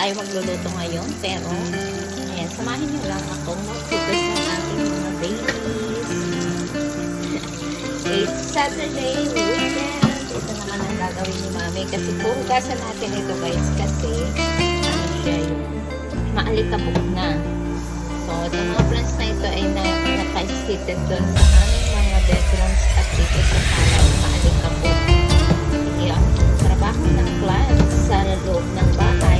tayo magluluto ngayon, pero ayan, samahin niyo lang ako mag-focus ng ating mga babies. It's Saturday weekend. Ito naman ang gagawin ni Mami kasi puhugasan natin ito guys kasi ano siya yung na. So, itong mga plants na ito ay na, naka-seated doon sa aming mga bedrooms at dito sa sala maalikabok. Kaya ang trabaho ng plants sa loob ng bahay,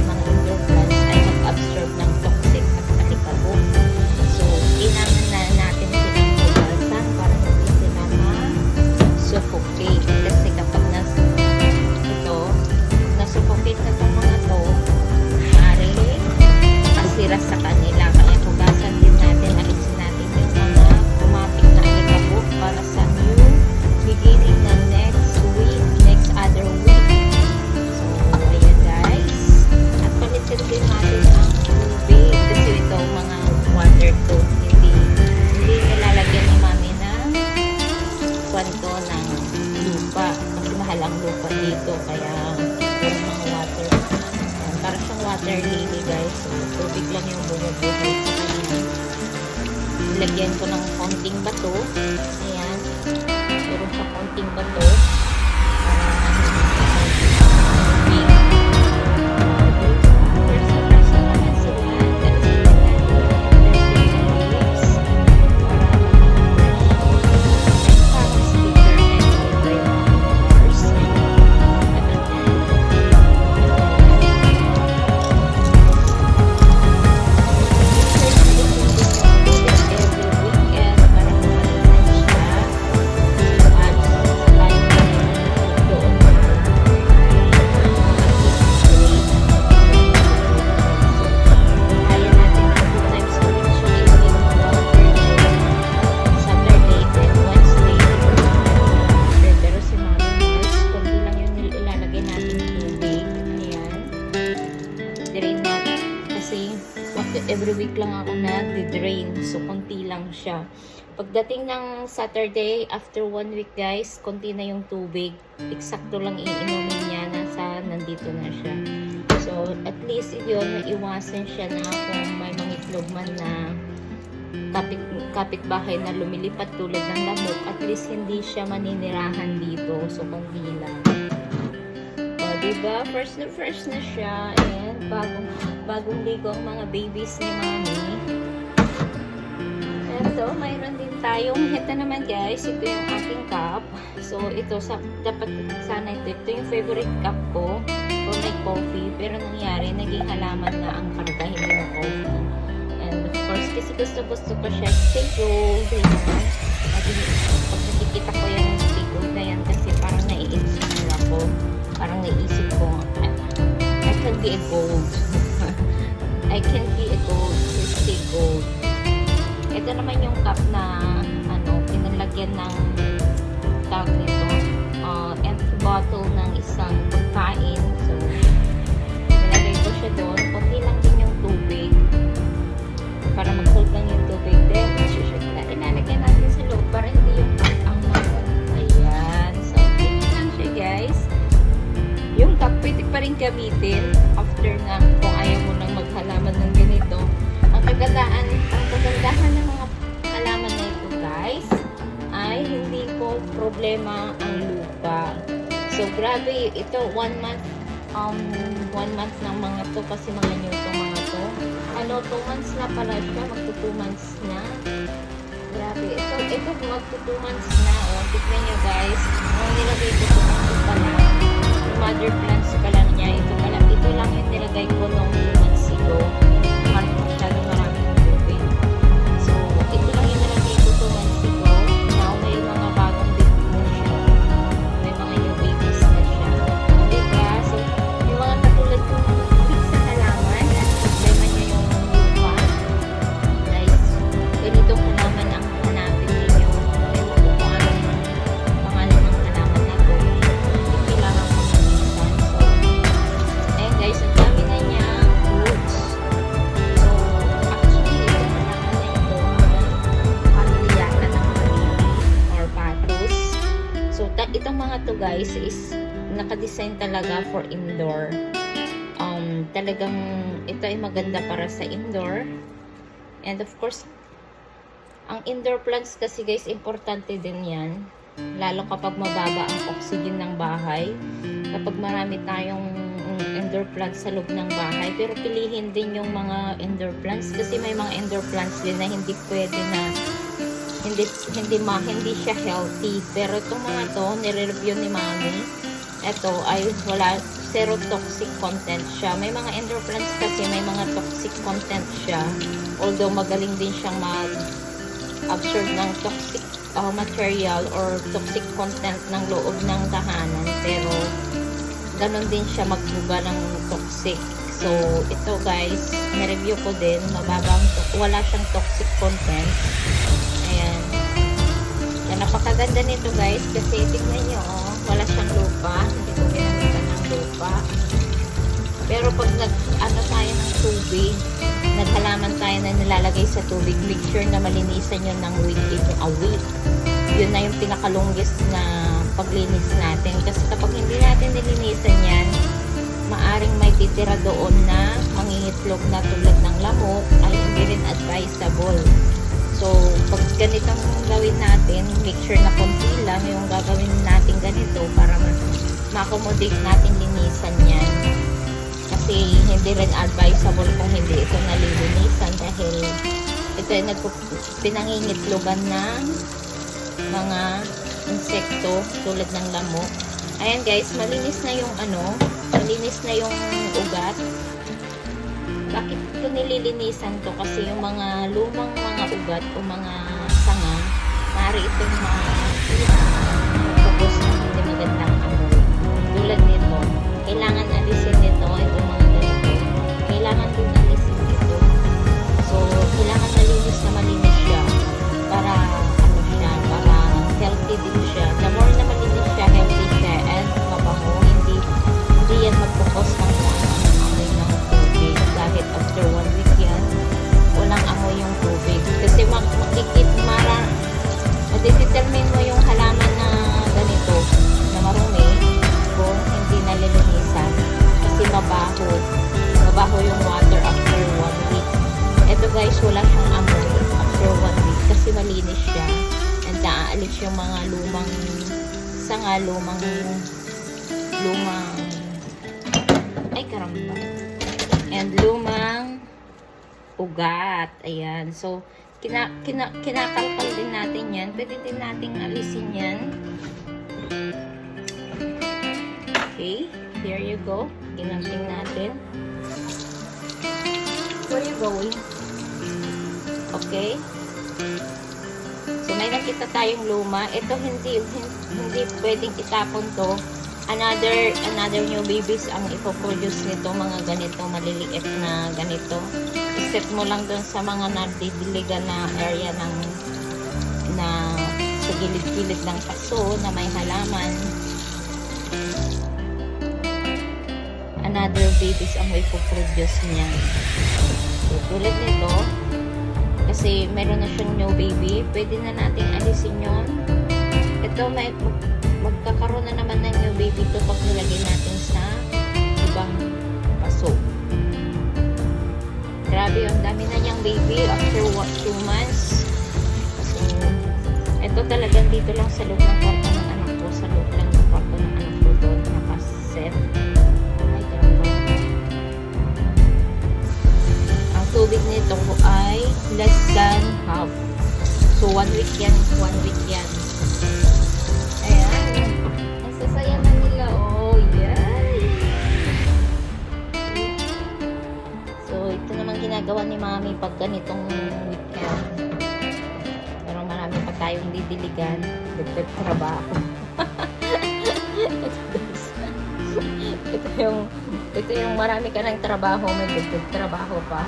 Lagyan ko ng konting bato. Ayan. Puro sa konting bato. Pagdating ng Saturday, after one week guys, konti na yung tubig. Eksakto lang iinumin niya na sa nandito na siya. So, at least yun, naiwasan siya na kung may mga itlog man na kapit kapitbahay na lumilipat tulad ng lamok, at least hindi siya maninirahan dito. So, kundi lang. O, diba? First na first na siya. And bagong, bagong ligo ang mga babies ni Mami. Ito, mayroon din tayong, ito naman guys, ito yung aking cup. So, ito, sa, dapat sana ito, ito yung favorite cup ko for my coffee. Pero nangyari, naging halaman na ang karga, hindi na coffee. And of course, kasi gusto-gusto ko siya stay gold. Ayan. At pag nakikita ko yung stay gold na yan, kasi parang nai-inspire ako. Parang naisip ko, I, I can be a gold. I can be a gold stay gold. Ito naman yung cup na ano, pinalagyan ng tawag nito, uh, empty bottle ng isang pagkain. So, nilagay ko siya doon. Kunti lang din yung tubig para mag-hold lang yung tubig. Then, shoot na ilalagay natin sa loob para hindi yung cup ang mag Ayan. So, ganyan lang siya guys. Yung cup pwede pa rin gamitin after na kung ayaw mo nang maghalaman ng ganito. Kagandaan, ang kagandahan ng mga halaman na ito guys ay hindi ko problema ang lupa. So, grabe. Ito, one month um, one month ng mga to kasi mga new to mga to. Ano, two months na pala siya. Magto two months na. Grabe. Ito, ito magto two months na. O, tignan nyo guys. Ang nilagay ko ito ito pala. Mother plants pala niya. Ito pala. Ito lang yung nilagay ko nung two months ago. Nakadesign talaga for indoor. Um, talagang ito ay maganda para sa indoor. And of course, ang indoor plants kasi guys, importante din yan. Lalo kapag mababa ang oxygen ng bahay. Kapag marami tayong indoor plants sa loob ng bahay. Pero pilihin din yung mga indoor plants kasi may mga indoor plants din na hindi pwede na hindi hindi ma hindi siya healthy pero itong mga to nire-review ni mami ito ay wala zero toxic content siya. May mga indoor plants kasi may mga toxic content siya. Although magaling din siyang mag absorb ng toxic uh, material or toxic content ng loob ng tahanan. Pero ganon din siya magbuga ng toxic. So ito guys na-review ko din. Mababang wala siyang toxic content. Ayan. Yan, napakaganda nito guys kasi tignan nyo, oh, lupa. Ng lupa. Pero pag nag, ano tayo ng tubig, naghalaman tayo na nilalagay sa tubig, make sure na malinisan yun ng week, even a week. Yun na yung pinakalongest na paglinis natin. Kasi kapag hindi natin nilinisan yan, maaring may titira doon na mangingitlog na tulad ng lamok ay hindi rin advisable. So, pag ganitong gawin natin, make sure na konti lang yung gagawin natin ganito para ma- ma-accommodate natin linisan yan. Kasi hindi rin advisable kung hindi ito nalilinisan dahil ito ay pinangingitlogan ng mga insekto tulad ng lamok. Ayan guys, malinis na yung ano, malinis na yung ugat. Bakit ko nililinisan to? Kasi yung mga lumang mga ugat o mga sanga, maaari itong ma-focus ng hindi magandang amoy. Tulad nito, kailangan alisin madidetermine mo yung halaman na ganito, na marumi, kung hindi nalilinisan. Kasi mabaho. Mabaho yung water after one week. Ito guys, wala siyang amoy after one week kasi malinis siya. And naaalis yung mga lumang sanga, lumang lumang ay karamba. And lumang ugat. Ayan. So, kina, kina, kinakalkal din natin yan. Pwede din nating alisin yan. Okay. Here you go. Ginanting natin. Where you going? Okay. So, may nakita tayong luma. Ito hindi, hin- hindi pwedeng itapon to. Another, another new babies ang ipoproduce nito. Mga ganito, maliliit na ganito. Iset mo lang dun sa mga nadidiligan na area ng na sa gilid-gilid ng paso na may halaman. Another babies ang may produce niya. So, tulad nito, kasi meron na siyang new baby, pwede na nating alisin yun. Ito, may, magkakaroon na naman ng new baby to pag nilagay natin sa ibang paso. Grabe, ang dami na niyang baby after what, two months. So, ito talagang dito lang sa loob ng kwarto ng anak ko, sa loob lang ng kwarto ng anak ko doon, nakaset. Grabe. Ang tubig nito ay less than half. So, one week yan, one week yan. Dagdag trabaho. ito yung ito yung marami ka ng trabaho, may dagdag trabaho pa.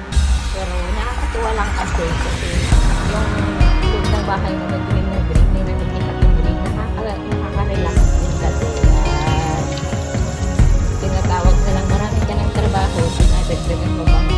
Pero nakakatuwa lang kasi kasi yung loob ng bahay mo may green na green, may nakikita kang green, nakaka, nakaka-relax din kasi. Tinatawag na lang marami ka ng trabaho, dinadagdagan mo pa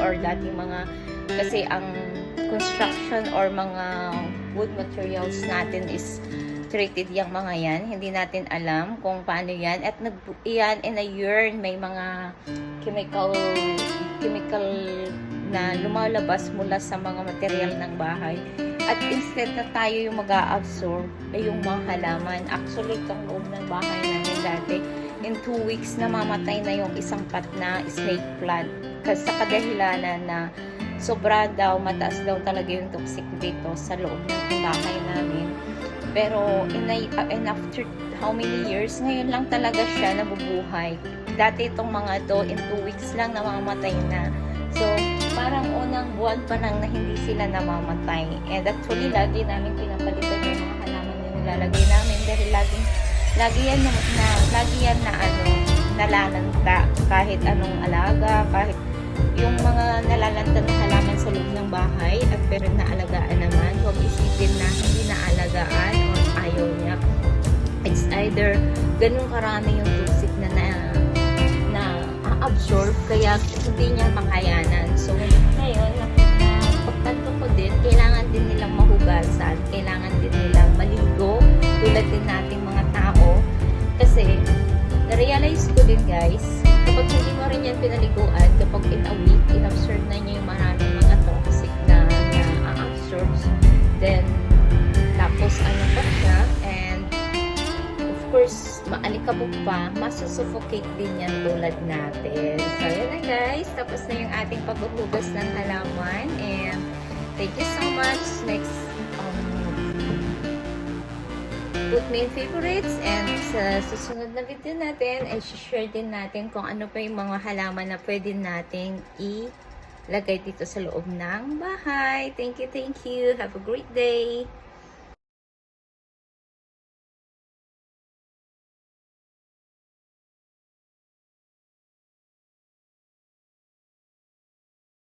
or dating mga kasi ang construction or mga wood materials natin is treated yung mga yan. Hindi natin alam kung paano yan. At nag yan in a year, may mga chemical chemical na lumalabas mula sa mga material ng bahay. At instead na tayo yung mag absorb ay yung mga halaman. Actually, itong loob ng bahay namin dati, in two weeks, namamatay na yung isang pat na snake plant. Sa kadahilanan na sobra daw, mataas daw talaga yung toxic dito sa loob ng bahay namin. Pero in, a, and after how many years, ngayon lang talaga siya nabubuhay. Dati itong mga to, in two weeks lang namamatay na. So, parang unang buwan pa lang na hindi sila namamatay. And actually, lagi namin pinapalitan yung mga halaman na nilalagay namin dahil lagi, lagi yan na, na lagi yan na ano, nalalanta kahit anong alaga, kahit yung mga nalalanta ng halaman sa loob ng bahay at pero naalagaan naman, huwag isipin na hindi naalagaan o ayaw niya. It's either ganun karami yung toxic na na, na absorb kaya hindi niya makayanan. So, ngayon, pagtanto ko din, kailangan din nilang mahugasan, kailangan din nilang maligo, tulad din nating mga tao. Kasi, na-realize ko din guys, kapag hindi mo rin yan pinaliguan, maalikabok pa, masusuffocate din yan tulad natin. So, yun na guys, tapos na yung ating paghuhugas ng halaman, and thank you so much. Next, um, put me in favorites and sa susunod na video natin ay share din natin kung ano pa yung mga halaman na pwede nating ilagay dito sa loob ng bahay. Thank you, thank you. Have a great day.